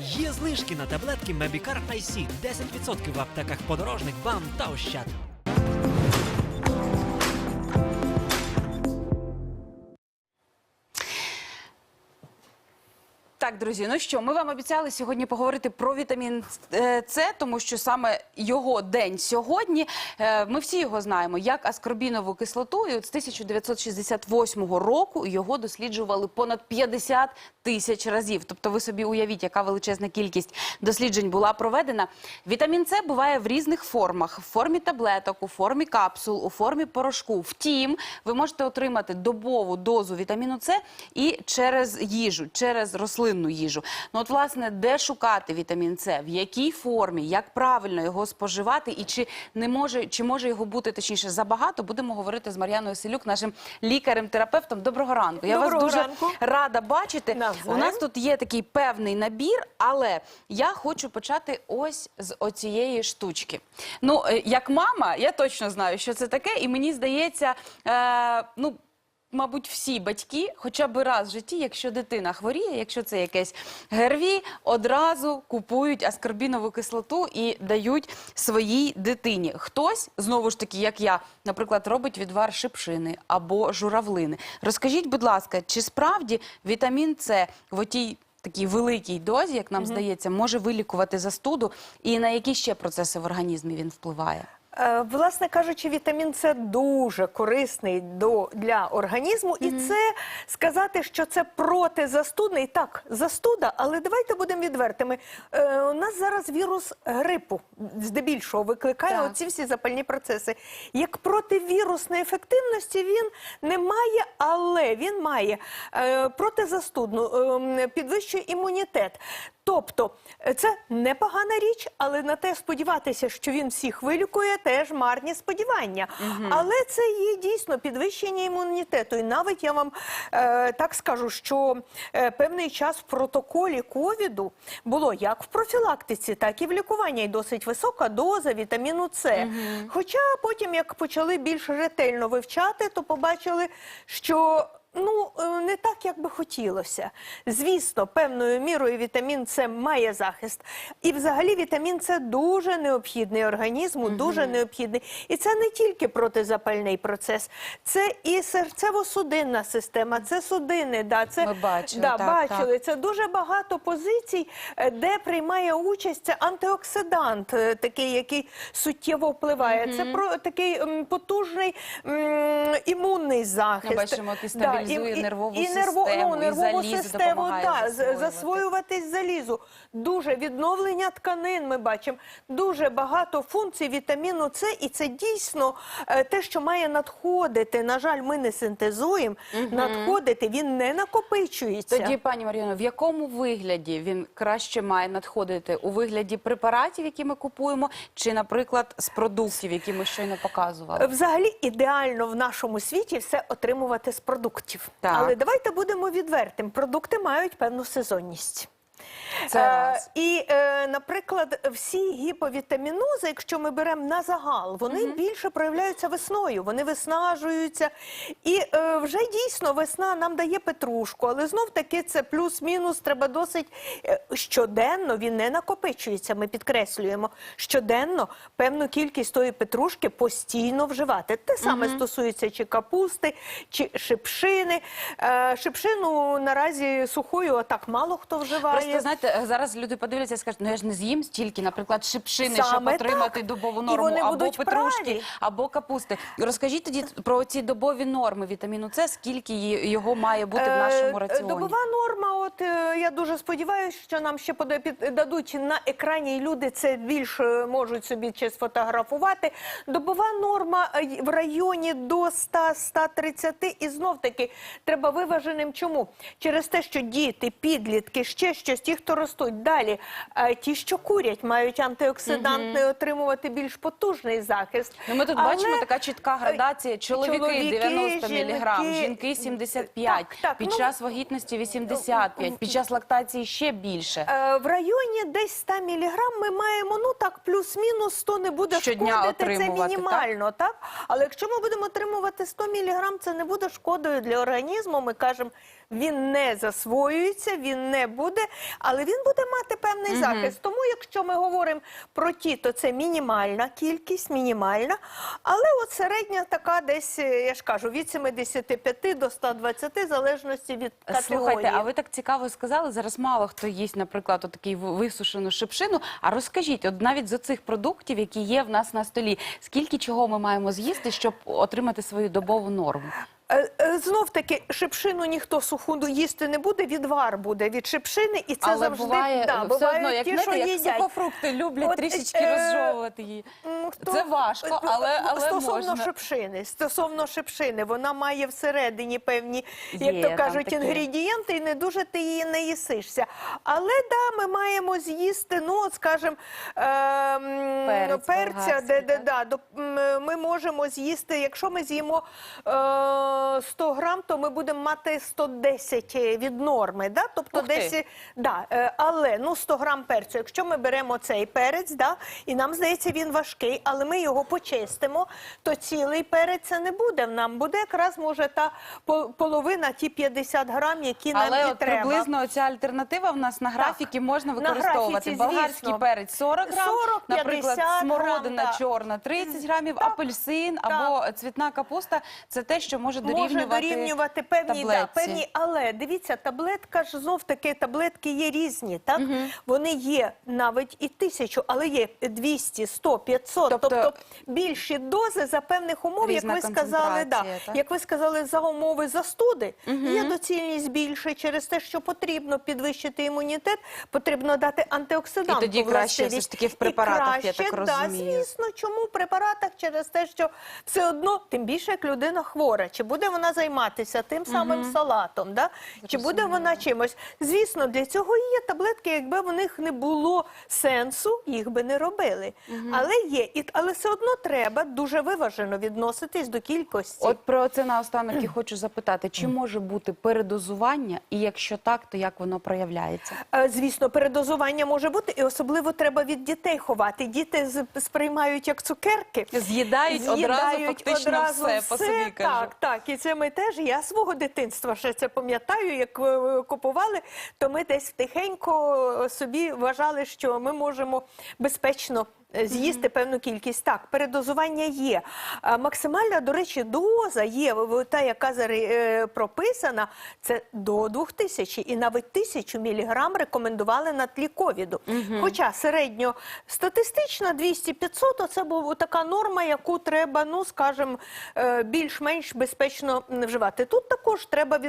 Є знижки на таблетки Мебікар IC 10% в аптеках подорожник, бам та ощад. Так, друзі, ну що, ми вам обіцяли сьогодні поговорити про вітамін е, С, тому що саме його день сьогодні. Е, Ми всі його знаємо як аскорбінову кислоту. І от з 1968 року його досліджували понад 50 тисяч разів. Тобто, ви собі уявіть, яка величезна кількість досліджень була проведена. Вітамін С буває в різних формах: в формі таблеток, у формі капсул, у формі порошку. Втім, ви можете отримати добову дозу вітаміну С і через їжу, через рослинну їжу. Ну от власне, де шукати вітамін С, в якій формі, як правильно його споживати, і чи не може, чи може його бути точніше забагато, будемо говорити з Мар'яною Селюк, нашим лікарем-терапевтом. Доброго ранку. Я Доброго вас дуже ранку. рада бачити. Навзаєм. У нас тут є такий певний набір, але я хочу почати ось з оцієї штучки. Ну, е, як мама, я точно знаю, що це таке, і мені здається, е, ну. Мабуть, всі батьки, хоча б раз в житті, якщо дитина хворіє, якщо це якесь ГРВІ, одразу купують аскорбінову кислоту і дають своїй дитині. Хтось, знову ж таки, як я, наприклад, робить відвар шипшини або журавлини. Розкажіть, будь ласка, чи справді вітамін С в отій такій великій дозі, як нам здається, може вилікувати застуду, і на які ще процеси в організмі він впливає? Е, Власне кажучи, вітамін С дуже корисний до, для організму, і це сказати, що це протизастудний, так, застуда, але давайте будемо відвертими. Е, у нас зараз вірус грипу здебільшого викликає Так. оці всі запальні процеси. Як противірусної ефективності він не має, але він має е, протизастудну, е, підвищує імунітет. Тобто е, це непогана річ, але на те сподіватися, що він всіх вилікує, теж марні сподівання. Але це є дійсно підвищення імунітету. І навіть я вам е, так скажу, що е, певний час в протоколі ковіду було як в профілактиці, так і в лікуванні. І досить висока доза вітаміну С. Хоча потім, як почали більш ретельно вивчати, то побачили, що Ну, е, не так, як би хотілося. Звісно, певною мірою вітамін С має захист. І взагалі вітамін С дуже необхідний організму, дуже необхідний. І це не тільки протизапальний процес, це і серцево-судинна система, це судини. Да, це, Ми бачили, да, так, бачили. Це дуже багато позицій, е, де приймає участь це антиоксидант, е, такий, який суттєво впливає. Це про такий потужний м, імунний захист. бачимо, який стабілізує і- і- нервову і нерво- систему, ну, і нервову залізо систему, засвоювати. засвоюватись залізу. Дуже відновлення тканин. Ми бачимо дуже багато функцій вітаміну С, і це дійсно е, те, що має надходити. На жаль, ми не синтезуємо. Надходити він не накопичується. Тоді, пані Мар'яно, в якому вигляді він краще має надходити? У вигляді препаратів, які ми купуємо, чи, наприклад, з продуктів, які ми щойно показували? Взагалі ідеально в нашому світі все отримувати з продуктів. Так. Але давайте будемо відвертим. Продукти мають певну сезонність. Це Е, раз. і, е, наприклад, всі гіповітамінози, якщо ми беремо на загал, вони більше проявляються весною, вони виснажуються. І е, вже дійсно весна нам дає петрушку, але знов таки це плюс-мінус, треба досить щоденно він не накопичується. Ми підкреслюємо щоденно певну кількість тої петрушки постійно вживати. Те саме стосується чи капусти, чи шипшини. Шипшину наразі сухою так мало хто вживає. Просто знаєте, зараз люди подивляться і скажуть, ну я ж не з'їм стільки, наприклад, шипшини, Саме щоб отримати так. добову норму, вони або будуть петрушки, праві. або капусти. Розкажіть тоді про ці добові норми вітаміну С, скільки ї- його має бути в нашому Е, раціоні? Добова норма. От е, я дуже сподіваюся, що нам ще пода- під- дадуть на екрані, і люди це більш е, можуть собі чи сфотографувати. Добова норма е, в районі до 100-130. І знов таки треба виваженим. Чому? Через те, що діти, підлітки, ще щось, ті, хто ростуть далі, е, ті, що курять, мають антиоксиданти, отримувати більш потужний захист. Ну, ми тут Але- бачимо така чітка градація. Чоловіки, чоловіки, 90 мг, жінки. жінки 75, Так, так, під ну, час вагітності 85, під час лактації ще більше. Е, В районі десь 100 міліграм ми маємо, ну так, плюс-мінус 100 не буде Щодня шкодити, це мінімально, так? Але якщо ми будемо отримувати 100 міліграм, це не буде шкодою для організму. Ми кажемо, він не засвоюється, він не буде, але він буде мати певний захист. Тому, якщо ми говоримо про ті, то це мінімальна кількість, мінімальна. Але от середня така десь, е, я ж кажу, від 75 до 120, в залежності від категорії. Слухайте, а ви так цікаво сказали. Зараз мало хто їсть, наприклад, отакий висушену шипшину. А розкажіть, от навіть з цих продуктів, які є в нас на столі, скільки чого ми маємо з'їсти, щоб отримати свою добову норму? Знов таки, шипшину ніхто суху їсти не буде, відвар буде від шипшини, і це Але завжди буває да, все бувають одно, як, ті, знаєте, що як їдять. сухофрукти люблять От, трішечки е, розжовувати її. Хто- Це важко, але, але стосовно можна. шипшини, стосовно шипшини, вона має всередині певні, Є як то кажуть, таке. інгредієнти, і не дуже ти її не їсишся. Але да, ми маємо з'їсти, ну, от, скажімо, ем, Перець перця, болгарський, де, де, так? да, до, м, ми можемо з'їсти, якщо ми з'їмо е, 100 грам, то ми будемо мати 110 від норми, да? тобто Ух ти. десь Да, е, але ну 100 грам перцю. Якщо ми беремо цей перець, да, і нам здається, він важкий, але ми його почистимо, то цілий перець це не буде. Нам буде якраз може та по- половина, ті 50 грам, які нам Але і от треба. приблизно ця альтернатива в нас на графіки можна на використовувати. графіці, Болгарський звісно. перець 40 грам, 40, наприклад, 50 смородина грам, да. чорна 30 грамів, апельсин або цвітна капуста. Це те, що Може дорівнювати, дорівнювати певні, да, певні, але дивіться, таблетка ж знов таки таблетки є різні, так? Вони є навіть і тисячу, але є 200, 100, 500, Тобто- тобто, більші дози за певних умов, як ви сказали, да, так? як ви сказали, за умови застуди, є доцільність більше через те, що потрібно підвищити імунітет, потрібно дати антиоксидантну І тоді краще все ж таки в І препаратах, я краще, так да, розумію. звісно, чому в препаратах через те, що все одно, тим більше як людина хвора, чи буде вона займатися тим самим салатом, да? чи буде вона чимось. Звісно, для цього і є таблетки, якби в них не було сенсу, їх би не робили. Але є, і, але все одно треба дуже виважено відноситись до кількості. От про це наостанок і хочу запитати: чи може бути передозування, і якщо так, то як воно проявляється? Е, Звісно, передозування може бути, і особливо треба від дітей ховати. Діти сприймають як цукерки. З'їдають одразу фактично все, по собі кажу. Так, так. І це ми теж. Я свого дитинства ще це пам'ятаю, як е, купували, то ми десь тихенько собі вважали, що ми можемо безпечно. Е, З'їсти певну кількість так, передозування є. Максимальна, до речі, доза є та, яка е, прописана, це до 2000 і навіть 1000 міліграм рекомендували на тлі ковіду. Хоча середньостатистична 200-500 – це була така норма, яку треба, ну скажімо, е, більш-менш безпечно вживати. Тут також треба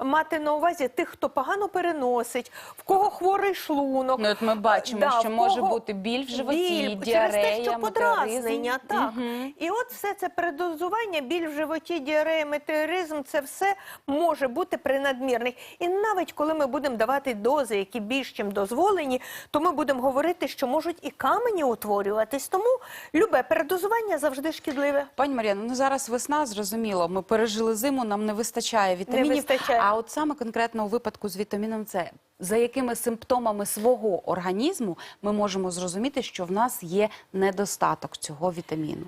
мати на увазі тих, хто погано переносить, в кого хворий шлунок. Ну, от ми бачимо, Да, що може бути біль в животі, біль, через те, що подразнення, так. Мгм. І от все це передозування, біль в животі, діарея, метеоризм, це все може бути при надмірних. І навіть коли ми будемо давати дози, які більш чим дозволені, то ми будемо говорити, що можуть і камені утворюватись. Тому любе передозування завжди шкідливе. Пані Мар'яно, ну зараз весна, зрозуміло. Ми пережили зиму, нам не вистачає вітамінів. вистачає. А от саме конкретно у випадку з вітаміном С, за якими симптомами свого організму ми можемо зрозуміти, що в нас є недостаток цього вітаміну?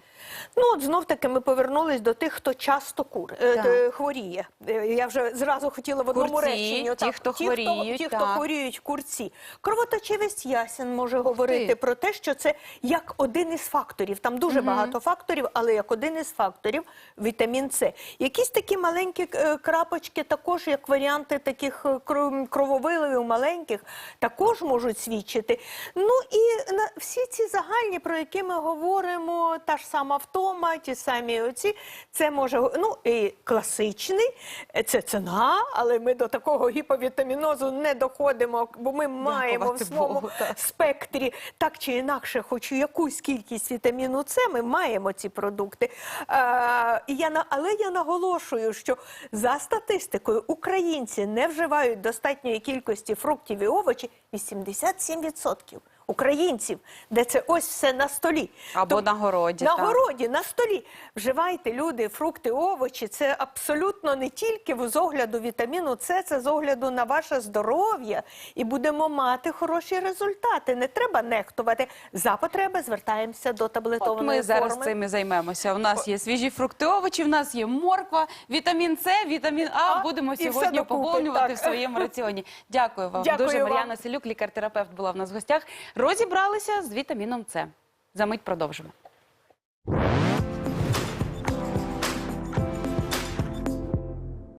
Ну, от знов таки ми повернулись до тих, хто часто кур, е, Так. е, хворіє. Е, Я вже зразу хотіла в одному Курці, реченні. ті, хто хворіють, ті, хто так. хворіють, курці. Кровоточивість ясен може говорити про те, що це як один із факторів. Там дуже багато факторів, але як один із факторів вітамін С. Якісь такі маленькі е, крапочки, також як варіанти таких е, крововиливів маленьких, також можуть свідчити. Ну і на всі ці загальні, про які ми говоримо, та ж сама втома, ті самі оці, це може ну і класичний, це ціна, але ми до такого гіповітамінозу не доходимо, бо ми маємо в своєму Богу, так. спектрі так чи інакше, хоч якусь кількість вітаміну С, ми маємо ці продукти. Я але я наголошую, що за статистикою українці не вживають достатньої кількості фруктів і овочів 87%. Українців, де це ось все на столі. Або Тоб- на городі, На так. городі, на столі. Вживайте люди, фрукти, овочі. Це абсолютно не тільки з огляду вітаміну С, це з огляду на ваше здоров'я. І будемо мати хороші результати. Не треба нехтувати. За потреби звертаємося до От таблетованої ми зараз форми. цим і займемося. У нас є свіжі фрукти, овочі, в нас є морква, вітамін С, вітамін А. А, Будемо сьогодні поповнювати в своєму раціоні. Дякую вам Дякую дуже. Мар'яна Селюк, лікар-терапевт, була в нас в гостях. Розібралися з вітаміном С. За мить продовжимо.